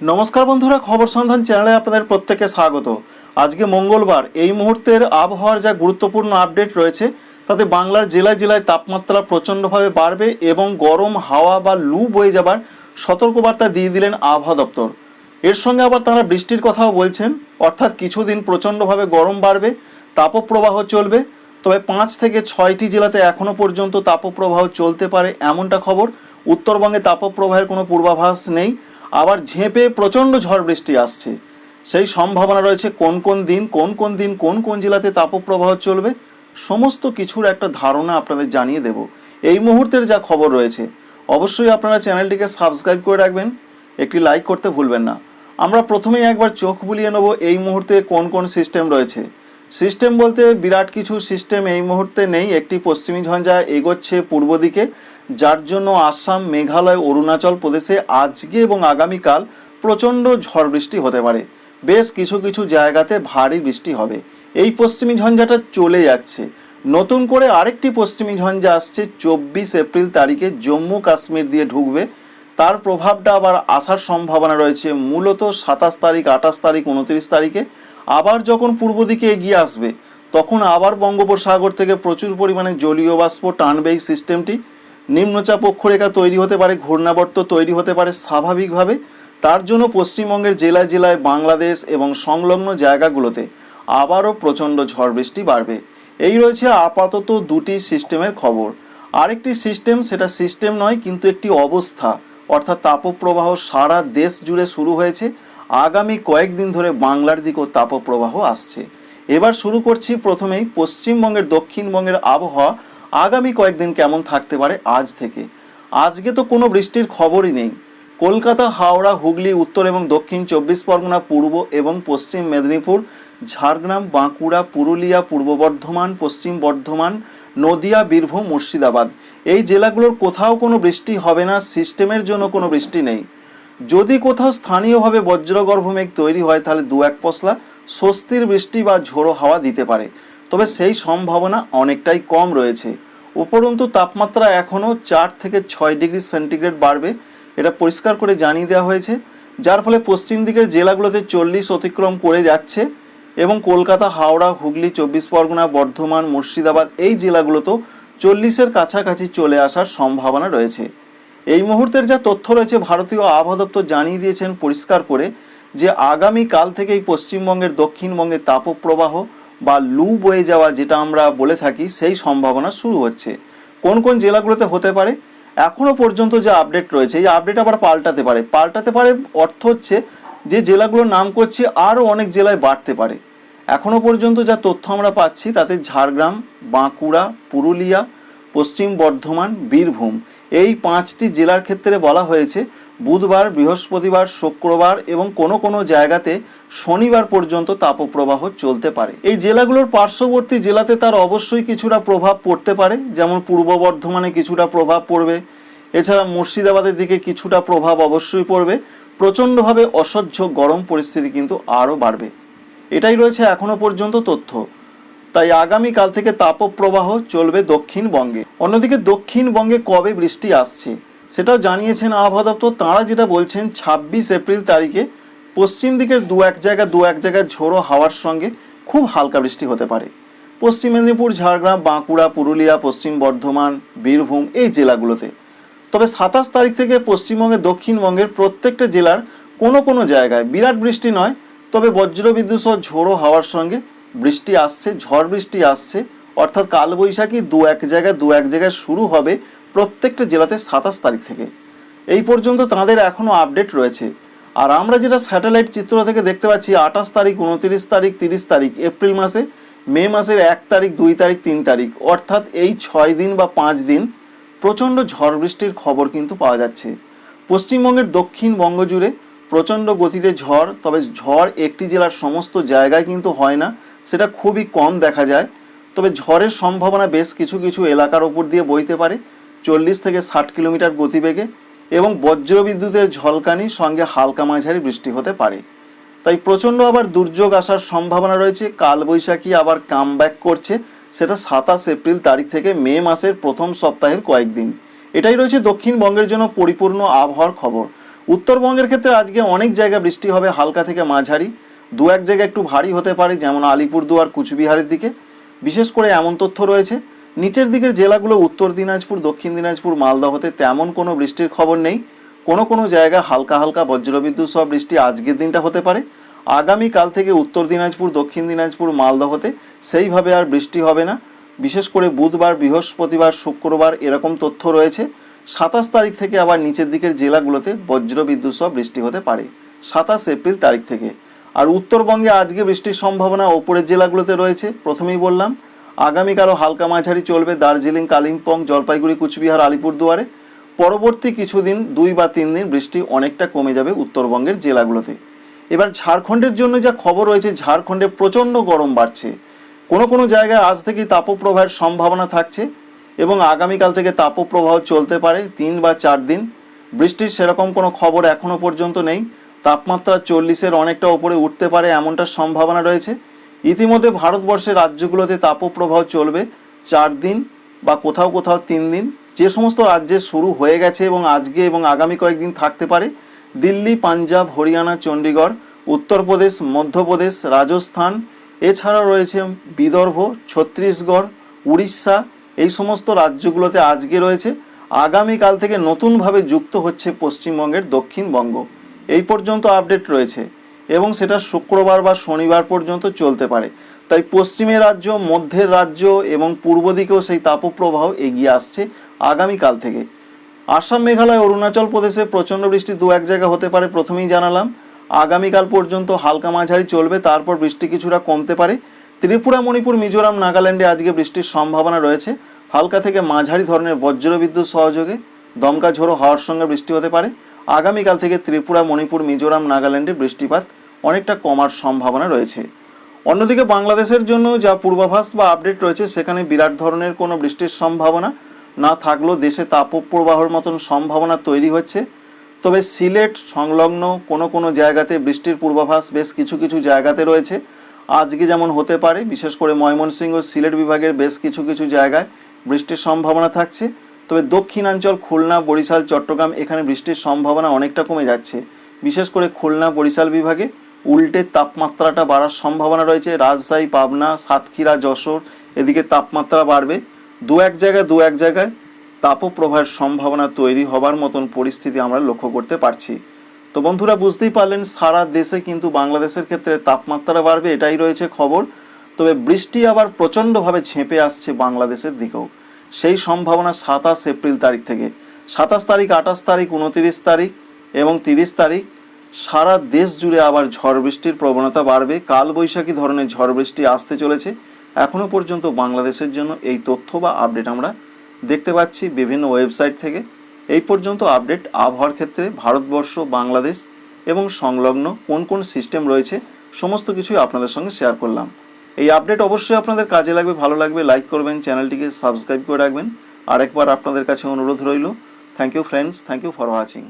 নমস্কার বন্ধুরা, খবর সন্ধান চ্যানেলে আপনাদের প্রত্যেকে স্বাগত। আজকে মঙ্গলবার, এই মুহূর্তের আবহাওয়ার যা গুরুত্বপূর্ণ আপডেট রয়েছে, তাতে বাংলার জেলায় জেলায় তাপমাত্রা প্রচণ্ডভাবে বাড়বে এবং গরম, হাওয়া বা লু বয়ে যাবার সতর্কবার্তা দিয়ে দিলেন আবহাওয়া দপ্তর। এর সঙ্গে আবার তারা বৃষ্টির কথাও বলছেন, অর্থাৎ কিছুদিন প্রচণ্ডভাবে গরম বাড়বে, তাপপ্রবাহ চলবে, তবে পাঁচ থেকে ছয়টি জেলাতে এখনও পর্যন্ত তাপপ্রবাহ চলতে পারে এমনটা খবর। উত্তরবঙ্গে তাপপ্রবাহের কোনো পূর্বাভাস নেই আবার ঝেঁপে প্রচণ্ড ঝড় বৃষ্টি আসছে। সেই সম্ভাবনা রয়েছে কোন কোন দিন, কোন কোন দিন, কোন কোন জেলাতে তাপপ্রবাহ চলবে, সমস্ত কিছুর একটা ধারণা আপনাদের জানিয়ে দেব। এই মুহূর্তের যা খবর রয়েছে, অবশ্যই আপনারা চ্যানেলটিকে সাবস্ক্রাইব করে রাখবেন, একটি লাইক করতে ভুলবেন না। আমরা প্রথমেই একবার চোখ বুলিয়ে নেব এই মুহূর্তে কোন কোন সিস্টেম রয়েছে। সিস্টেম বলতে বিরাট কিছু সিস্টেম এই মুহূর্তে নেই। একটি পশ্চিমী ঝঞ্ঝা এগোচ্ছে পূর্ব দিকে, যার জন্য আসাম, মেঘালয়, অরুণাচল প্রদেশে আজকে এবং আগামীকাল প্রচণ্ড ঝড় বৃষ্টি হতে পারে। বেশ কিছু কিছু জায়গাতে ভারী বৃষ্টি হবে। এই পশ্চিমী ঝঞ্ঝাটা চলে যাচ্ছে। নতুন করে আরেকটি পশ্চিমী ঝঞ্ঝা আসছে চব্বিশ এপ্রিল তারিখে জম্মু কাশ্মীর দিয়ে ঢুকবে। তার প্রভাবটা আবার আসার সম্ভাবনা রয়েছে। মূলত সাতাশ তারিখ, আঠাশ তারিখ, উনত্রিশ তারিখে আবার যখন পূর্ব দিকে এগিয়ে আসবে, তখন আবার বঙ্গোপসাগর থেকে প্রচুর পরিমাণে জলীয় বাষ্প টানবে এই সিস্টেমটি। নিম্নচাপ অক্ষরেখা তৈরি হতে পারে, ঘূর্ণাবর্ত তৈরি হতে পারে স্বাভাবিকভাবে। তার জন্য পশ্চিমবঙ্গের জেলায় জেলায় বাংলাদেশ এবং সংলগ্ন জায়গাগুলোতে আবারও প্রচণ্ড ঝড় বৃষ্টি বাড়বে। এই রয়েছে আপাতত দুটি সিস্টেমের খবর। আরেকটি সিস্টেম, সেটা সিস্টেম নয়, কিন্তু একটি অবস্থা, অর্থাৎ তাপপ্রবাহ সারা দেশ জুড়ে শুরু হয়েছে। আগামী কয়েকদিন ধরে বাংলার দিকেও তাপপ্রবাহ আসছে। এবার শুরু করছি প্রথমেই পশ্চিমবঙ্গের, দক্ষিণবঙ্গের আবহাওয়া। আগামী কয়েকদিন কেমন থাকতে পারে আজ থেকে? আজকে তো কোনো বৃষ্টির খবরই নেই। কলকাতা, হাওড়া, হুগলি, উত্তর এবং দক্ষিণ চব্বিশ পরগনা, পূর্ব এবং পশ্চিম মেদিনীপুর, ঝাড়গ্রাম, বাঁকুড়া, পুরুলিয়া, পূর্ব বর্ধমান, পশ্চিম বর্ধমান, নদিয়া, বীরভূম, মুর্শিদাবাদ। এই জেলাগুলোর কোথাও কোনো বৃষ্টি হবে না, সিস্টেমের জন্য কোনো বৃষ্টি নেই। যদি কোথাও স্থানীয়ভাবে বজ্রগর্ভ মেঘ তৈরি হয়, তাহলে দু এক পশলা স্বস্তির বৃষ্টি বা ঝোড়ো হাওয়া দিতে পারে। তবে সেই সম্ভাবনা অনেকটাই কম রয়েছে। উপরন্তু তাপমাত্রা এখনও চার থেকে ছয় ডিগ্রি সেন্টিগ্রেড বাড়বে, এটা পরিষ্কার করে জানিয়ে দেওয়া হয়েছে। যার ফলে পশ্চিম দিকের জেলাগুলোতে চল্লিশ অতিক্রম করে যাচ্ছে এবং কলকাতা, হাওড়া, হুগলি, চব্বিশ পরগনা, বর্ধমান, মুর্শিদাবাদ এই জেলাগুলোতেও চল্লিশের কাছাকাছি চলে আসার সম্ভাবনা রয়েছে। এই মুহূর্তের যা তথ্য রয়েছে, ভারতীয় আবহাওয়া দপ্তর জানিয়ে দিয়েছেন পরিষ্কার করে যে আগামী কাল থেকেই পশ্চিমবঙ্গের দক্ষিণবঙ্গে তাপপ্রবাহ বা লু বয়ে যাওয়া যেটা আমরা বলে থাকি, সেই সম্ভাবনা শুরু হচ্ছে। কোন কোন জেলাগুলোতে হতে পারে? এখনও পর্যন্ত যে আপডেট রয়েছে, এই আপডেট আবার পাল্টাতে পারে। পাল্টাতে পারে অর্থ হচ্ছে যে জেলাগুলোর নাম করছি আরও অনেক জেলায় বাড়তে পারে। এখনও পর্যন্ত যা তথ্য আমরা পাচ্ছি, তাতে ঝাড়গ্রাম, বাঁকুড়া, পুরুলিয়া, পশ্চিম বর্ধমান, বীরভূম। এই পাঁচটি জেলার ক্ষেত্রে বলা হয়েছে, বুধবার, বৃহস্পতিবার, শুক্রবার এবং কোনো কোনো জায়গাতে শনিবার পর্যন্ত তাপপ্রবাহ চলতে পারে। এই জেলাগুলোর পার্শ্ববর্তী জেলাতে তার অবশ্যই কিছুটা প্রভাব পড়তে পারে, যেমন পূর্ব বর্ধমানে কিছুটা প্রভাব পড়বে। এছাড়া মুর্শিদাবাদের দিকে কিছুটা প্রভাব অবশ্যই পড়বে। প্রচণ্ডভাবে অসহ্য গরম পরিস্থিতি কিন্তু আরও বাড়বে। এটাই রয়েছে এখনও পর্যন্ত তথ্য। তাই আগামীকাল থেকে তাপপ্রবাহ চলবে দক্ষিণবঙ্গে। অন্যদিকে দক্ষিণবঙ্গে কবে বৃষ্টি আসছে, সেটাও জানিয়েছেন আবহাওয়া দপ্তর। তাঁরা যেটা বলছেন, ছাব্বিশ এপ্রিল তারিখে পশ্চিম দিকের দু এক জায়গা, দু এক জায়গায় ঝোড়ো হাওয়ার সঙ্গে খুব হালকা বৃষ্টি হতে পারে। পশ্চিম মেদিনীপুর, ঝাড়গ্রাম, বাঁকুড়া, পুরুলিয়া, পশ্চিম বর্ধমান, বীরভূম এই জেলাগুলোতে। তবে সাতাশ তারিখ থেকে পশ্চিমবঙ্গের দক্ষিণবঙ্গের প্রত্যেকটা জেলার কোনো কোনো জায়গায় বিরাট বৃষ্টি নয়, তবে বজ্রবিদ্যুৎ সহ ঝোড়ো হাওয়ার সঙ্গে বৃষ্টি আসছে, ঝড় বৃষ্টি আসছে। অর্থাৎ কালবৈশাখী দু এক জায়গায়, দু এক জায়গায় শুরু হবে প্রত্যেকটা জেলাতে সাতাশ তারিখ থেকে। এই পর্যন্ত তাদের এখনও আপডেট রয়েছে। আর আমরা যেটা স্যাটেলাইট চিত্র থেকে দেখতে পাচ্ছি, আঠাশ তারিখ, উনতিরিশ তারিখ, তিরিশ তারিখ, এপ্রিল মাসে, মে মাসের এক তারিখ, দুই তারিখ, তিন তারিখ। অর্থাৎ এই ছয় দিন বা পাঁচ দিন প্রচণ্ড ঝড় বৃষ্টির খবর কিন্তু পাওয়া যাচ্ছে। পশ্চিমবঙ্গের দক্ষিণবঙ্গ জুড়ে প্রচণ্ড গতিতে ঝড়, তবে ঝড় একটি জেলার সমস্ত জায়গায় কিন্তু হয় না, সেটা খুবই কম দেখা যায়। তবে ঝড়ের সম্ভাবনা বেশ কিছু কিছু এলাকার ওপর দিয়ে বইতে পারে, চল্লিশ থেকে ষাট কিলোমিটার গতিবেগে, এবং বজ্রবিদ্যুতের ঝলকানি সঙ্গে হালকা মাঝারি বৃষ্টি হতে পারে। তাই প্রচণ্ড আবার দুর্যোগ আসার সম্ভাবনা রয়েছে, কালবৈশাখী আবার কাম করছে, সেটা সাতাশ এপ্রিল তারিখ থেকে মে মাসের প্রথম সপ্তাহের কয়েকদিন। এটাই রয়েছে দক্ষিণবঙ্গের জন্য পরিপূর্ণ আবহাওয়ার খবর। উত্তরবঙ্গের ক্ষেত্রে আজকে অনেক জায়গায় বৃষ্টি হবে, হালকা থেকে মাঝারি। দু এক জায়গায় একটু ভারী হতে পারে, যেমন আলিপুরদুয়ার, কুচবিহারের দিকে। বিশেষ করে এমন তথ্য রয়েছে, নিচের দিকের জেলাগুলো উত্তর দিনাজপুর, দক্ষিণ দিনাজপুর মালদহতে তেমন কোনো বৃষ্টির খবর নেই। কোনো কোনো জায়গায় হালকা হালকা বজ্রবিদ্যুৎ সহ বৃষ্টি আজকের দিনটা হতে পারে। আগামীকাল থেকে উত্তর দিনাজপুর, দক্ষিণ দিনাজপুর মালদহতে সেইভাবে আর বৃষ্টি হবে না। বিশেষ করে বুধবার, বৃহস্পতিবার, শুক্রবার এরকম তথ্য রয়েছে। সাতাশ তারিখ থেকে আবার নিচের দিকের জেলাগুলোতে বজ্রবিদ্যুৎ সহ বৃষ্টি হতে পারে। সাতাশ এপ্রিল তারিখ থেকে। আর উত্তরবঙ্গে আজকে বৃষ্টির সম্ভাবনা ওপরের জেলাগুলোতে রয়েছে, প্রথমেই বললাম। আগামীকালও হালকা মাঝারি চলবে দার্জিলিং, কালিম্পং, জলপাইগুড়ি, কুচবিহার, আলিপুরদুয়ারে। পরবর্তী কিছুদিন, দুই বা তিন দিন বৃষ্টি অনেকটা কমে যাবে উত্তরবঙ্গের জেলাগুলোতে। এবার ঝাড়খণ্ডের জন্য যা খবর রয়েছে, ঝাড়খণ্ডে প্রচণ্ড গরম বাড়ছে। কোনো কোনো জায়গায় আজ থেকেই তাপপ্রবাহের সম্ভাবনা থাকছে। এবং আগামীকাল থেকে তাপপ্রবাহ চলতে পারে তিন বা চার দিন। বৃষ্টির সেরকম কোনো খবর এখনও পর্যন্ত নেই। তাপমাত্রা চল্লিশের অনেকটা ওপরে উঠতে পারে এমনটা সম্ভাবনা রয়েছে। ইতিমধ্যে ভারতবর্ষের রাজ্যগুলোতে তাপপ্রবাহ চলবে চার দিন বা কোথাও কোথাও তিন দিন। যে সমস্ত রাজ্যে শুরু হয়ে গেছে এবং আজকে এবং আগামী কয়েকদিন থাকতে পারে, দিল্লি, পাঞ্জাব, হরিয়ানা চণ্ডীগড় উত্তরপ্রদেশ, মধ্যপ্রদেশ, রাজস্থান এছাড়া রয়েছে বিদর্ভ, ছত্তিশগড়, উড়িষ্যা এই সমস্ত রাজ্যগুলোতে আজকে রয়েছে, আগামীকাল থেকে নতুনভাবে যুক্ত হচ্ছে পশ্চিমবঙ্গের দক্ষিণবঙ্গ। এই পর্যন্ত আপডেট রয়েছে এবং সেটা শুক্রবার বা শনিবার পর্যন্ত চলতে পারে। তাই পশ্চিমের রাজ্য, মধ্যের রাজ্য এবং পূর্ব দিকেও সেই তাপপ্রবাহ এগিয়ে আসছে আগামীকাল থেকে। আসাম, মেঘালয়, অরুণাচল প্রদেশে প্রচণ্ড বৃষ্টি দু এক জায়গা হতে পারে, প্রথমেই জানালাম। আগামীকাল পর্যন্ত হালকা মাঝারি চলবে, তারপর বৃষ্টি কিছুটা কমতে পারে। ত্রিপুরা, মণিপুর, মিজোরাম, নাগাল্যান্ডে আজকে বৃষ্টির সম্ভাবনা রয়েছে। হালকা থেকে মাঝারি ধরনের বজ্রবিদ্যুৎ সহযোগে দমকা ঝোড়ো হওয়ার সঙ্গে বৃষ্টি হতে পারে। আগামীকাল থেকে ত্রিপুরা, মণিপুর, মিজোরাম, নাগাল্যান্ডে বৃষ্টিপাত অনেকটা কমার সম্ভাবনা রয়েছে। অন্যদিকে বাংলাদেশের জন্য যা পূর্বাভাস বা আপডেট রয়েছে, সেখানে বিরাট ধরনের কোনো বৃষ্টির সম্ভাবনা না থাকলেও দেশে তাপপ্রবাহর মতন সম্ভাবনা তৈরি হচ্ছে। তবে সিলেট সংলগ্ন কোনো কোনো জায়গাতে বৃষ্টির পূর্বাভাস বেশ কিছু কিছু জায়গাতে রয়েছে। আজকে যেমন হতে পারে, বিশেষ করে ময়মনসিংহ সিলেট বিভাগের বেশ কিছু কিছু জায়গায় বৃষ্টির সম্ভাবনা থাকছে। তবে দক্ষিণাঞ্চল খুলনা, বরিশাল, চট্টগ্রাম এখানে বৃষ্টির সম্ভাবনা অনেকটা কমে যাচ্ছে। বিশেষ করে খুলনা, বরিশাল বিভাগে উল্টে তাপমাত্রাটা বাড়ার সম্ভাবনা রয়েছে। রাজশাহী, পাবনা, সাতক্ষীরা, যশোর এদিকে তাপমাত্রা বাড়বে। দু এক জায়গায়, দু এক জায়গায় তাপপ্রবাহের সম্ভাবনা তৈরি হবার মতন পরিস্থিতি আমরা লক্ষ্য করতে পারছি। তো বন্ধুরা, বুঝতেই পারলেন, সারা দেশে কিন্তু বাংলাদেশের ক্ষেত্রে তাপমাত্রা বাড়বে, এটাই রয়েছে খবর। তবে বৃষ্টি আবার প্রচণ্ডভাবে ঝেঁপে আসছে বাংলাদেশের দিকেও। সেই সম্ভাবনা সাতাশ এপ্রিল তারিখ থেকে। সাতাশ তারিখ, আঠাশ তারিখ, উনতিরিশ তারিখ এবং তিরিশ তারিখ। সারা দেশ জুড়ে আবার ঝড় বৃষ্টির প্রবণতা বাড়বে। কালবৈশাখী ধরনের ঝড় বৃষ্টি আসতে চলেছে। এখনও পর্যন্ত বাংলাদেশের জন্য এই তথ্য বা আপডেট আমরা দেখতে পাচ্ছি বিভিন্ন ওয়েবসাইট থেকে। এই পর্যন্ত আপডেট আবহাওয়ার ক্ষেত্রে ভারতবর্ষ, বাংলাদেশ এবং সংলগ্ন কোন কোন সিস্টেম রয়েছে, সমস্ত কিছুই আপনাদের সঙ্গে শেয়ার করলাম। এই আপডেট অবশ্যই আপনাদের কাজে লাগবে, ভালো লাগবে লাইক করবেন চ্যানেলটিকে সাবস্ক্রাইব করে রাখবেন। আরেকবার আপনাদের কাছে অনুরোধ রইল। Thank you friends thank you for watching